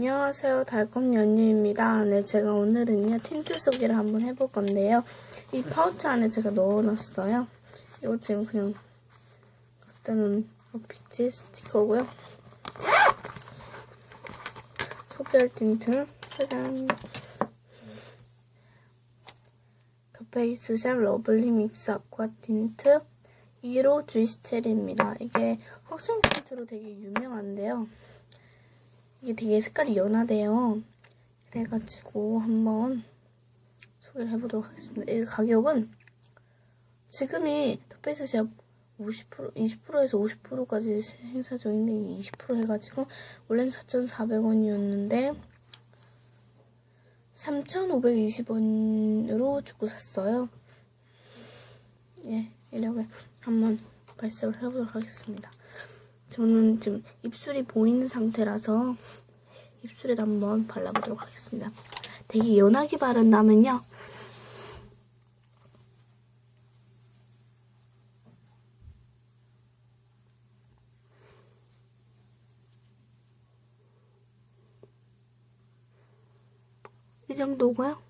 안녕하세요. 달콤 연유입니다. 네, 제가 오늘은요, 틴트 소개를 한번 해볼 건데요. 이 파우치 안에 제가 넣어놨어요. 이거 지금 그냥 놓은 빛의 스티커고요. 소별 틴트, 짜잔. 더 페이스샵 러블리 믹스 아쿠아 틴트 1호 주이스체리입니다. 이게 확성 틴트로 되게 유명한데요. 이게 되게 색깔이 연하대요. 그래가지고 한번 소개를 해보도록 하겠습니다. 이 가격은 지금이 더페이스샵 50% 20%에서 50%까지 행사 중인데 20% 해가지고 원래는 4,400원이었는데 3,520원으로 주고 샀어요. 예, 이렇게 한번 발색을 해보도록 하겠습니다. 저는 지금 입술이 보이는 상태라서 입술에다 한번 발라보도록 하겠습니다. 되게 연하게 바른다면요. 이 정도고요.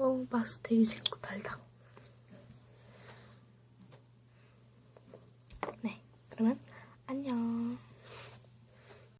어, 맛이 되게 싱고 달다. 네, 그러면 안녕.